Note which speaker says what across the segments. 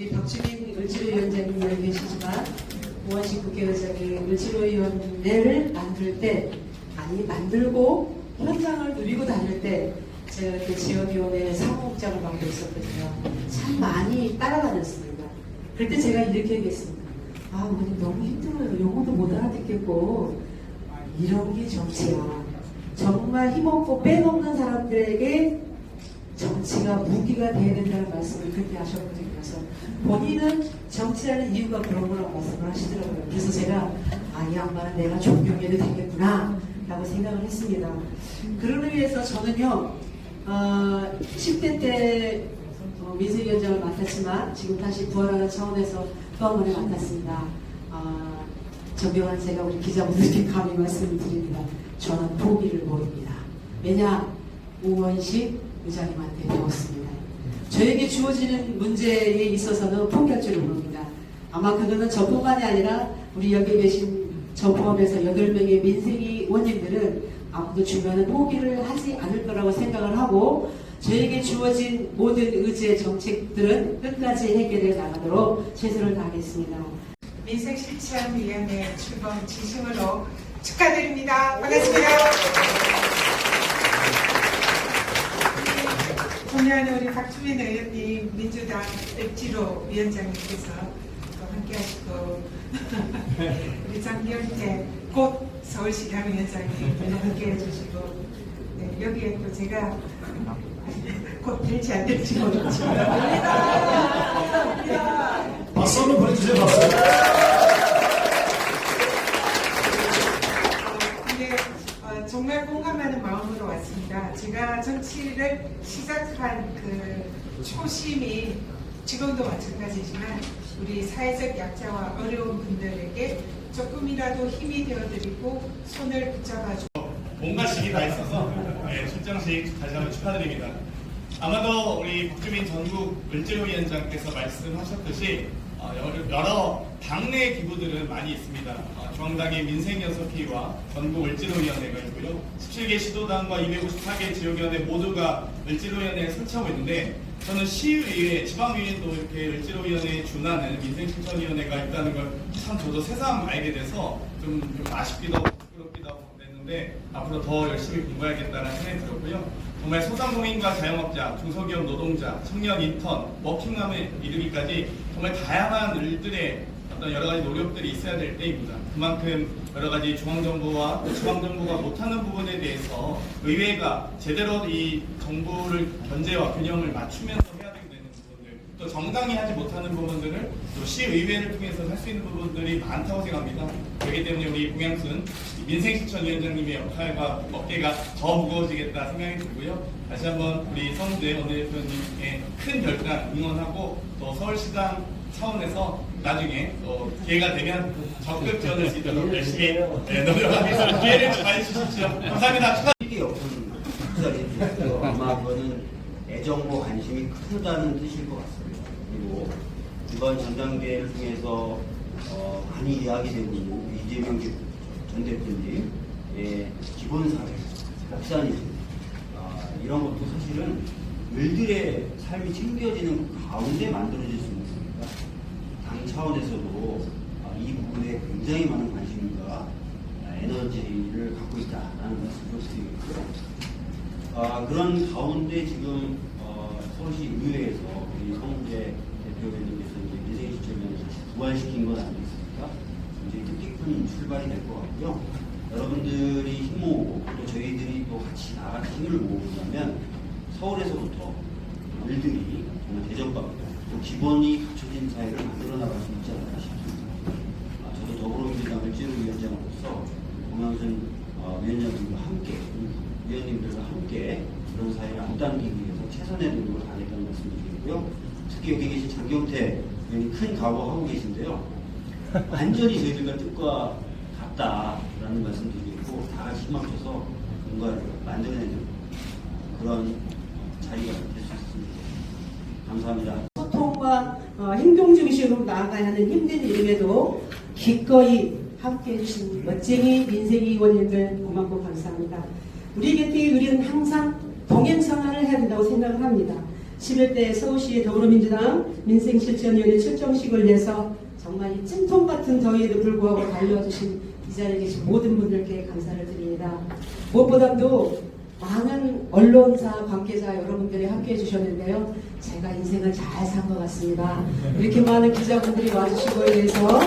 Speaker 1: 우리 박주민 을지로위원장님 여기 계시지만 우원식 국회의장이 을지로위원회를 만들 때 아니 만들고 현장을 누리고 다닐 때 제가 그 지역위원회 사무국장을 맡고 있었거든요. 참 많이 따라다녔습니다. 그때 제가 이렇게 얘기했습니다. 아, 어머님 너무 힘들어요. 영어도 못 알아듣겠고 이런 게 정치야. 정말 힘없고 빼먹는 사람들에게 정치가 무기가 돼야 된다는 말씀을 그렇게 하셨거든요. 그래서 본인은 정치하는 이유가 그런 거라고 말씀을 하시더라고요. 그래서 제가 아, 이 양반은 내가 존경해도 되겠구나 라고 생각을 했습니다. 그런 의미에서 저는요, 어, 10대 때 어, 민생위원장을 맡았지만 지금 다시 부활하는 차원에서 또 한 번에 맡았습니다. 아, 정경환 제가 우리 기자분들께 감히 말씀을 드립니다. 저는 포기를 모릅니다. 왜냐? 우원식 의장님한테 배웠습니다. 저에게 주어지는 문제에 있어서는 포기할 줄을 모릅니다. 아마 그거는 저뿐만이 아니라 우리 여기 계신 저 포함해서 8명의 민생위 원님들은 아무도 주면은 포기를 하지 않을 거라고 생각을 하고 저에게 주어진 모든 의제 정책들은 끝까지 해결해 나가도록 최선을 다하겠습니다.
Speaker 2: 민생실천위원회 출범 진심으로 축하드립니다. 반갑습니다. 존경하는 우리 박주민 의원님, 민주당 엑지로 위원장님께서 또 함께 하시고 우리 장경태 곧 서울시 당 위원장님 함께 해주시고 네, 여기에 또 제가 곧 될지 안 될지 모르지만.
Speaker 3: 박수 한번 보내주세요, 박수.
Speaker 2: 근데 어, 정말 공감하는 마음으로 왔습니다. 제가 정치를 시작한 그 초심이 지금도 마찬가지지만 우리 사회적 약자와 어려운 분들에게 조금이라도 힘이 되어드리고 손을 붙잡아주고
Speaker 4: 뭔가 식이 다 있어서 네, 출장식 다시 한번 축하드립니다. 아마도 우리 박주민 전국 을지로위원장께서 말씀하셨듯이 어, 여러, 당내 기구들은 많이 있습니다. 어, 중앙당의 민생연석회의와 전국 을지로위원회가 있고요. 17개 시도당과 254개 지역위원회 모두가 을지로위원회에 설치하고 있는데 저는 시의회, 지방의회도 이렇게 을지로위원회에 준하는 민생실천위원회가 있다는 걸 참 저도 새삼 알게 돼서 좀, 좀 아쉽기도 하고 그랬는데 앞으로 더 열심히 공부해야겠다는 생각이 들었고요. 정말 소상공인과 자영업자, 중소기업 노동자, 청년 인턴, 워킹맘에 이르기까지 정말 다양한 일들의 어떤 여러 가지 노력들이 있어야 될 때입니다. 그만큼 여러 가지 중앙정부와 지방정부가 못하는 부분에 대해서 의회가 제대로 이 정부를 견제와 균형을 맞추면서 해야 또 정당이 하지 못하는 부분들을 또 시의회를 통해서 할 수 있는 부분들이 많다고 생각합니다. 그렇기 때문에 우리 공양순 민생실천위원장님의 역할과 어깨가 더 무거워지겠다 생각이 들고요. 다시 한번 우리 성대 원내대표님의 큰 결단 응원하고 또 서울시장 차원에서 나중에 또 기회가 되면 적극 지원할 수 있도록 열심히 네, 노력하겠습니다. 기회를 좀 많이 주십시오. 감사합니다. 축하.
Speaker 5: 아마 그거는 애정과 관심이 크다는 뜻일 것 같습니다. 그리고 이번 전당대회를 통해서 어, 많이 이야기되고 있는 이재명 전 대표님의 기본사회, 목사님 아, 이런 것도 사실은 을들의 삶이 챙겨지는 가운데 만들어질 수 있습니다. 당 차원에서도 아, 이 부분에 굉장히 많은 관심과 아, 에너지를 갖고 있다라는 말씀을 드리고요. 아, 그런 가운데 지금 어, 서울시 의회에서 우리 성재 대표님께서 이제 민생시점을 다시 부활시킨 건 아니겠습니까? 굉장히 뜻깊은 출발이 될 것 같고요. 여러분들이 힘 모으고 또 저희들이 또 같이 나같이 힘을 모으려면 서울에서부터 일들이 정말 대접받고 또 기본이 갖춰진 사회를 만들어 나갈 수 있지 않을까 싶습니다. 아, 저도 더불어민주당 을지로 위원장으로서 공항선 어, 위원장님과 함께 위원님들과 함께 그런 사회를 앞당기기 위해서 최선의 노력을 다하겠다는 말씀을 드리고요. 특히 여기 계신 장경태 의원님 큰 각오하고 계신데요. 완전히 저희들과 뜻과 같다라는 말씀 드리고 다 같이 힘합쳐서 뭔가를 만들어내는 그런 자리가 될 수 있습니다. 감사합니다.
Speaker 1: 소통과 어, 행동 중심으로 나아가야 하는 힘든 일임에도 기꺼이 함께 해주신 멋쟁이 민생위 의원님들 고맙고 감사합니다. 우리 곁에 우리는 항상 동행성화를 해야 된다고 생각을 합니다. 11대 서울시 더불어민주당 민생실천위원회 출정식을 위해서 정말 이 찜통 같은 더위에도 불구하고 달려주신 이 자리에 계신 모든 분들께 감사를 드립니다. 무엇보다도 많은 언론사 관계자 여러분들이 함께 해 주셨는데요. 제가 인생을 잘 산 것 같습니다. 이렇게 많은 기자분들이 와주신 거에 대해서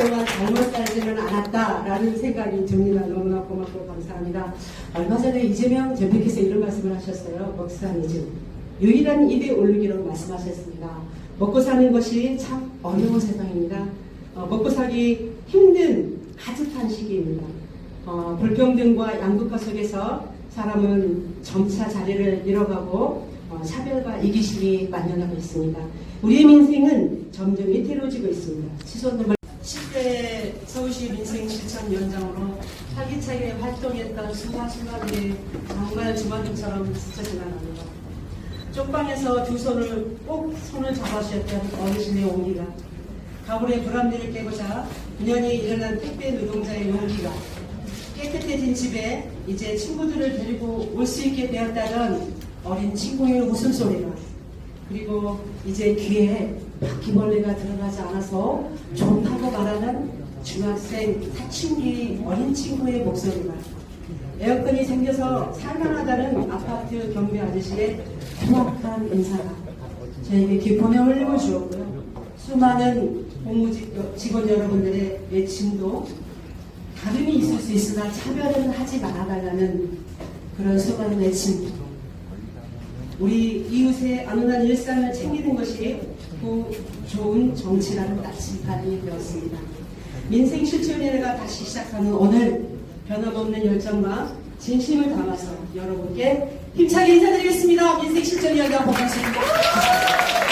Speaker 1: 2년 동안 잘못 살지는 않았다라는 생각이 듭니다. 너무나 고맙고 감사합니다. 얼마 전에 이재명 대표께서 이런 말씀을 하셨어요. 먹사니즘. 유일한 입에 오르기로 말씀하셨습니다. 먹고 사는 것이 참 어려운 세상입니다. 어, 먹고 살기 힘든 가득한 시기입니다. 어, 불평등과 양극화 속에서 사람은 점차 자리를 잃어가고 어, 차별과 이기심이 만연하고 있습니다. 우리의 민생은 점점 위태로워지고 있습니다. 시선을 10대 서울시 민생실천위원장으로 활기차게 활동했던 수많수많이 정말 주마등처럼 스쳐 지나갑니다. 쪽방에서 두 손을 꼭 손을 잡아주셨던 어르신의 온기가 가을의 불안비를 깨고자 우연히 일어난 택배 노동자의 용기가 깨끗해진 집에 이제 친구들을 데리고 올 수 있게 되었다는 어린 친구의 웃음소리가 그리고 이제 귀에 바퀴벌레가 들어가지 않아서 좋다고 말하는 중학생 사춘기 어린 친구의 목소리가 에어컨이 생겨서 살만하다는 아파트 경비 아저씨의 고맙한 인사가 저에게 기쁨의 흘림을 주었고요. 수많은 공무 직원 여러분들의 외침도 다름이 있을 수 있으나 차별은 하지 말아달라는 그런 수많은 외침 우리 이웃의 안온한 일상을 챙기는 것이 그 좋은 정치라는 나침반이 되었습니다. 민생 실천위원회가 다시 시작하는 오늘 변함없는 열정과 진심을 담아서 여러분께 힘차게 인사드리겠습니다. 민생 실천위원회가 고맙습니다.